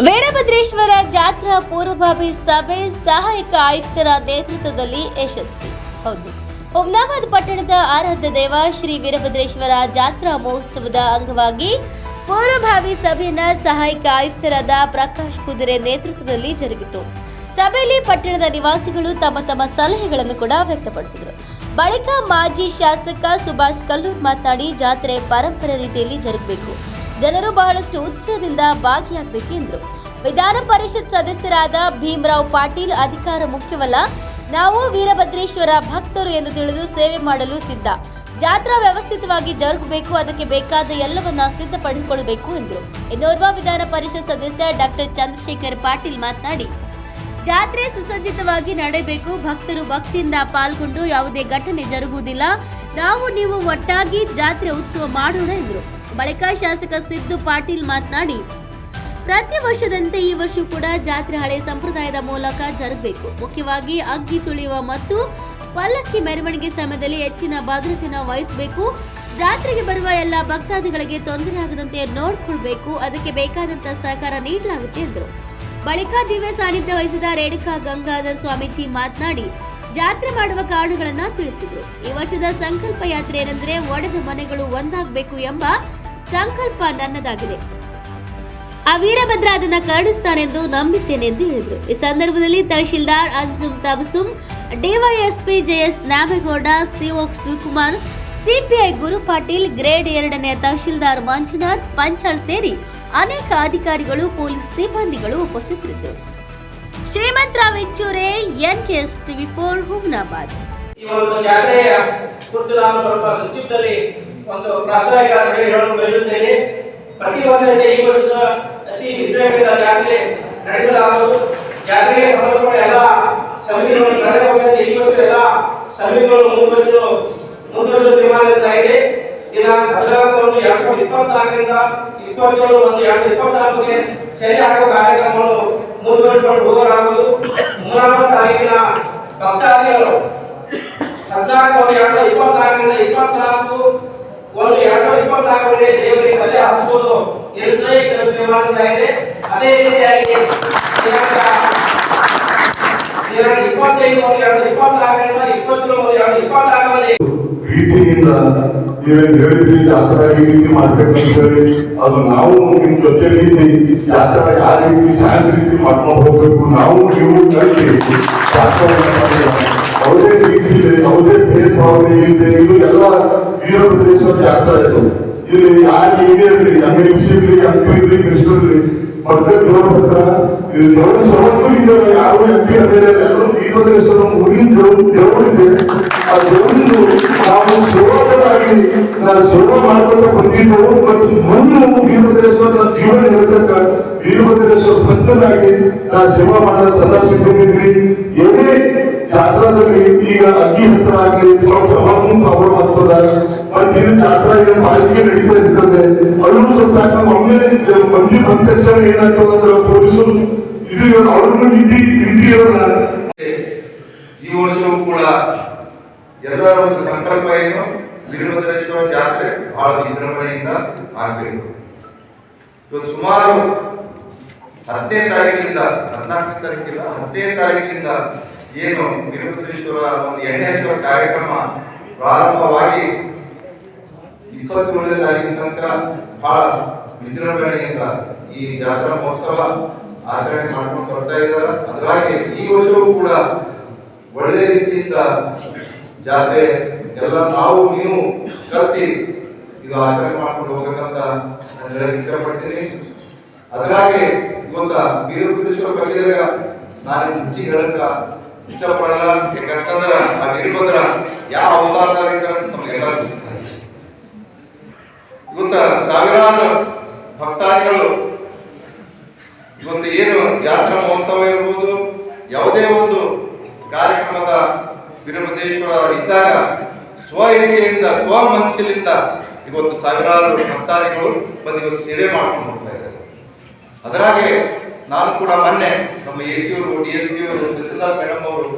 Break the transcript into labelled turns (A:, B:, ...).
A: ವೀರಭದ್ರೇಶ್ವರ ಜಾತ್ರಾ ಪೂರ್ವಭಾವಿ ಸಭೆ ಸಹಾಯಕ ಆಯುಕ್ತರ ನೇತೃತ್ವದಲ್ಲಿ ಯಶಸ್ವಿ. ಹೌದು. ಹುಮ್ನಾಬಾದ್ ಪಟ್ಟಣದ ಆರಾಧ್ಯ ದೇವ ಶ್ರೀ ವೀರಭದ್ರೇಶ್ವರ ಜಾತ್ರಾ ಮಹೋತ್ಸವದ ಅಂಗವಾಗಿ ಪೂರ್ವಭಾವಿ ಸಭೆಯನ್ನ ಸಹಾಯಕ ಆಯುಕ್ತರಾದ ಪ್ರಕಾಶ್ ಕುದುರೆ ನೇತೃತ್ವದಲ್ಲಿ ಜರುಗಿತು. ಸಭೆಯಲ್ಲಿ ಪಟ್ಟಣದ ನಿವಾಸಿಗಳು ತಮ್ಮ ತಮ್ಮ ಸಲಹೆಗಳನ್ನು ಕೂಡ ವ್ಯಕ್ತಪಡಿಸಿದರು. ಬಳಿಕ ಮಾಜಿ ಶಾಸಕ ಸುಭಾಷ್ ಕಲ್ಲೂರ್ ಮಾತನಾಡಿ, ಜಾತ್ರೆ ಪರಂಪರೆ ರೀತಿಯಲ್ಲಿ ಜರುಗಬೇಕು. ಜನರು ಬಹಳಷ್ಟು ಉತ್ಸಾಹದಿಂದ ಭಾಗಿಯಾಗಬೇಕು ಎಂದರು ವಿಧಾನ ಪರಿಷತ್ ಸದಸ್ಯರಾದ ಭೀಮರಾವ್ ಪಾಟೀಲ್ ಅಧಿಕಾರ ಮುಖ್ಯವಲ್ಲ, ನಾವು ವೀರಭದ್ರೇಶ್ವರ ಭಕ್ತರು ಎಂದು ತಿಳಿದು ಸೇವೆ ಮಾಡಲು ಸಿದ್ಧ. ಜಾತ್ರಾ ವ್ಯವಸ್ಥಿತವಾಗಿ ಜರುಗಬೇಕು, ಅದಕ್ಕೆ ಬೇಕಾದ ಎಲ್ಲವನ್ನ ಸಿದ್ಧಪಡಿಸಿಕೊಳ್ಳಬೇಕು ಎಂದರು. ಇನ್ನೋರ್ವ ವಿಧಾನ ಪರಿಷತ್ ಸದಸ್ಯ ಡಾಕ್ಟರ್ ಚಂದ್ರಶೇಖರ್ ಪಾಟೀಲ್ ಮಾತನಾಡಿ, ಜಾತ್ರೆ ಸುಸಜ್ಜಿತವಾಗಿ ನಡೆಯಬೇಕು, ಭಕ್ತರು ಭಕ್ತಿಯಿಂದ ಪಾಲ್ಗೊಂಡು ಯಾವುದೇ ಘಟನೆ ಜರುಗುವುದಿಲ್ಲ. ನಾವು ನೀವು ಒಟ್ಟಾಗಿ ಜಾತ್ರೆ ಉತ್ಸವ ಮಾಡೋಣ ಎಂದರು. ಬಳಿಕ ಶಾಸಕ ಸಿದ್ದು ಪಾಟೀಲ್ ಮಾತನಾಡಿ, ಪ್ರತಿ ವರ್ಷದಂತೆ ಈ ವರ್ಷ ಕೂಡ ಜಾತ್ರೆ ಹಳೆ ಸಂಪ್ರದಾಯದ ಮೂಲಕ ಜರುಗಬೇಕು. ಮುಖ್ಯವಾಗಿ ಅಗ್ಗಿ ತುಳಿಯುವ ಮತ್ತು ಪಲ್ಲಕ್ಕಿ ಮೆರವಣಿಗೆ ಸಮಯದಲ್ಲಿ ಹೆಚ್ಚಿನ ಭದ್ರತೆಯನ್ನು ವಹಿಸಬೇಕು. ಜಾತ್ರೆಗೆ ಬರುವ ಎಲ್ಲ ಭಕ್ತಾದಿಗಳಿಗೆ ತೊಂದರೆ ಆಗದಂತೆ ನೋಡಿಕೊಳ್ಬೇಕು. ಅದಕ್ಕೆ ಬೇಕಾದಂತ ಸಹಕಾರ ನೀಡಲಾಗುತ್ತೆ ಎಂದರು. ಬಳಿಕ ದಿವ್ಯ ಸಾನ್ನಿಧ್ಯ ವಹಿಸಿದ ರೇಣುಕಾ ಗಂಗಾಧರ್ ಸ್ವಾಮೀಜಿ ಮಾತನಾಡಿ ಜಾತ್ರೆ ಮಾಡುವ ಕಾರಣಗಳನ್ನ ತಿಳಿಸಿದರು. ಈ ವರ್ಷದ ಸಂಕಲ್ಪ ಯಾತ್ರೆ ಏನಂದ್ರೆ ಒಡೆದ ಮನೆಗಳು ಒಂದಾಗಬೇಕು ಎಂಬ ಸಂಕಲ್ಪ ನನ್ನದಾಗಿದೆ. ಆ ವೀರಭದ್ರ ಅದನ್ನ ಕರುಣಿಸ್ತಾನೆಂದು ನಂಬಿದ್ದೇನೆ ಎಂದು ಹೇಳಿದರು. ಈ ಸಂದರ್ಭದಲ್ಲಿ tahsildar Anjum Tabassum DYSP JS Namegowda CO Shivakumar CPI Guru Patil, grade ಎರಡನೇ ತಹಶೀಲ್ದಾರ್ ಮಂಜುನಾಥ್, ಪಂಚಾಳ್ ಸೇರಿ ಅನೇಕ ಅಧಿಕಾರಿಗಳು, ಪೊಲೀಸ್ ಸಿಬ್ಬಂದಿಗಳು ಉಪಸ್ಥಿತರಿದ್ದರು. Shrimantrao Hechchure NKS TV four, Humnabad.
B: ಈ ಒಂದು ಜಾತ್ರೆಯ ಕುರಿತು ನಾನು ಒಂದು ಪ್ರಾಸ್ತಾವಿಕ ಹೇಳಿ ಹೇಳಲು ಬಯಸುತ್ತೇನೆ. ಪ್ರತಿ ವರ್ಷದಂತೆ ಈ ವರ್ಷ ಅತಿ ವಿಜೃಂಭಣೆಯಿಂದ ಜಾತ್ರೆ ನಡೆಸಲಾಗುವುದು. ಎಲ್ಲ ಸಮಿತಿಗಳು, ಕಳೆದ ಈ ವರ್ಷ ಎಲ್ಲ ಸಮಿತಿಗಳು ಮುಂದುವರಿಸಲು ಮುಂದುವರಿಸಲು ತೀರ್ಮಾನಿಸಲಾಗಿದೆ. ದಿನಾಂಕ ಹದಿನಾಲ್ಕು ಒಂದು ಎರಡು ಸಾವಿರದ ಇಪ್ಪತ್ನಾಲ್ಕರಿಂದ ಇಪ್ಪತ್ತೇಳು ಒಂದು ಎರಡು ಸಾವಿರದ ಇಪ್ಪತ್ನಾಲ್ಕಕ್ಕೆ ಹಾಕುವ ಕಾರ್ಯಕ್ರಮವನ್ನು ಹೋಗಲಾಗುವುದು ಮೂರನೇ ತಾರೀಕಿನ ಭಕ್ತಾದಿಗಳು. ಒಂದು ಎರಡು ಸಾವಿರದ ಇಪ್ಪತ್ನಾಲ್ಕರಿಂದ ಇಪ್ಪತ್ನಾಲ್ಕು, ಒಂದು ಎರಡು ಸಾವಿರದ ದೇವರಿಗೆ ಸದ್ಯ ಹಂಚುವುದು ಇರುತ್ತದೆ ಇದನ್ನು ತೀರ್ಮಾನಿಸಲಾಗಿದೆ ಅದೇ ರೀತಿಯಾಗಿ ಇಪ್ಪತ್ತೈದು ಎರಡ್ ಎರಡ್
C: ರೀತಿ ಅದು ನಾವು ಜೊತೆ ರೀತಿ ಜಾತ್ರಾ ಯಾವ ರೀತಿ ಯಾವ ರೀತಿ ಮಾಡ್ಕೊಂಡು ಹೋಗ್ಬೇಕು ನಾವು ನೀವು ಮಾಡೋಣ. ಯಾವುದೇ ರೀತಿ ಇದೆ ಯಾವುದೇ ಭೇದ ಭಾವನೆ ಇದೆ ಇದು ಎಲ್ಲ ವೀರಭದ್ರೇಶ್ವರ ಜಾತ್ರಾ ಇದು ಇಲ್ಲಿ ಯಾರು ಹಿಂಗೆ ಇರ್ಲಿ ಎಂ ಎಂ ಸಿ ಇರ್ಲಿ ಪಿ ಇರ್ಲಿ ಕೃಷ್ಣ ಇರ್ಲಿ ಮತ್ತೆ ದೇವರ ಹತ್ರ ಇದು ದೇವರ ಸವತ್ತು ಈಗ ಯಾರು ಎಂ ಪಿ ಅಂದರೆ ಎಲ್ಲರೂ ವೀರಭದ್ರೇಶ್ವರ ಊರಿನ ದೇವರು ದೇವರನ್ನು ನಾವು ಸುಲಭವಾಗಿ, ನಾವು ಸುಲಭ ಮಾಡ್ಕೊತ ಬಂದಿದ್ದೆವು ಮತ್ತು ಮುಂದೆ ವೀರಭದ್ರೇಶ್ವರ ಜೀವನ ಇರತಕ್ಕ ವೀರಭದ್ರೇಶ್ವರ ಭಕ್ತನಾಗಿ ನಾ ಸೇವಾ ಮಾಡಲು ಸದಾ ಸಿದ್ಧನಿದ್ರಿ ಏನೇ ಜಾತ್ರಾದಲ್ಲಿ ಈಗ ಅಗ್ಗಿ ಹತ್ರ ಆಗಲಿ ಪ್ರಾಬ್ಲಮ್ ಆಗ್ತದ, ಮತ್ತೆ ಇದು ಜಾತ್ರಾ ನಡೀತಾ ಇರ್ತದೆ, ಅಲ್ಲೂ ಸ್ವಲ್ಪ ಒಮ್ಮೆ ಮಂದಿ ಬಂದ ಏನಾಗ್ತದೆ ಅಂದ್ರೆ ಪೊಲೀಸರು ಇದು ಅವ್ರನ್ನು
D: ಈ ವರ್ಷವೂ ಕೂಡ ಎಲ್ಲರ ಒಂದು ಸಂಕಲ್ಪ ಏನು ವೀರಭದ್ರೇಶ್ವರ ಜಾತ್ರೆ, ಬಹಳ ವಿಜೃಂಭಣೆಯಿಂದ ಆಗಬೇಕು. ಇವತ್ತು ಸುಮಾರು ಹತ್ತನೇ ತಾರೀಕಿನಿಂದ, ಹದಿನಾಲ್ಕನೇ ತಾರೀಕಿಲ್ಲ, ಹತ್ತನೇ ತಾರೀಕಿನಿಂದ ಏನು ವೀರಭದ್ರೇಶ್ವರ ಒಂದು ಎಣ್ಣೆ ಕಾರ್ಯಕ್ರಮ ಪ್ರಾರಂಭವಾಗಿ ಇಪ್ಪತ್ತೇಳನೇ ತಾರೀಕಿನ ತನಕ ಬಹಳ ವಿಜೃಂಭಣೆಯಿಂದ ಈ ಜಾತ್ರಾ ಮಹೋತ್ಸವ ಆಚರಣೆ ಮಾಡ್ಕೊಂಡು ಬರ್ತಾ ಇದ್ದಾರೆ. ಅದರಾಗಿ ಈ ವರ್ಷವೂ ಕೂಡ ಒಳ್ಳೆ ರೀತಿಯಿಂದ ಜಾತ್ರೆ ಎಲ್ಲ ನಾವು, ನೀವು ಕಲ್ತಿ. ಇದು ಆಚರಣೆ ಮಾಡ್ಕೊಂಡು ಹೋಗ್ಬೇಕಂತ ನಾನು ಹೇಳಕ್ ಇಷ್ಟಪಡ್ತೀನಿ. ಅದರಾಗೆ ಇವತ್ತ ವೀರಭದ್ರೇಶ್ವರ ಬಗ್ಗೆ ನಾನು ಮುಂಚೆ ಹೇಳಕ ಇಷ್ಟಪಡಲ್ಲ. ಯಾಕಂತಂದ್ರ, ಆ ವೀರಭದ್ರ ಯಾವ ಅವತಾರದಿಂದ ನಮಗೆಲ್ಲ. ಇವತ್ತ ಸಾವಿರಾರು ಭಕ್ತಾದಿಗಳು ಇವತ್ತು ಏನು ಜಾತ್ರಾ ಮಹೋತ್ಸವ ಇರ್ಬೋದು, ಯಾವುದೇ ವೀರಭದ್ರೇಶ್ವರ ಇದ್ದಾಗ ಸ್ವ ಇಚ್ಛೆಯಿಂದ, ಸ್ವ ಮನಸ್ಸಿನಿಂದ ಇವತ್ತು ಸಾವಿರಾರು ಭಕ್ತಾದಿಗಳು ಬಂದು ಇವತ್ತು ಸೇವೆ ಮಾಡ್ಕೊಂಡು ಹೋಗ್ತಾ ಇದ್ದಾರೆ. ಅದರಾಗೆ ನಾನು ಕೂಡ ಮೊನ್ನೆ ನಮ್ಮ ಎ ಸಿ ಅವರು, ಡಿ ಎಸ್ ಪಿ ಅವರು ಮೇಡಮ್ ಅವರು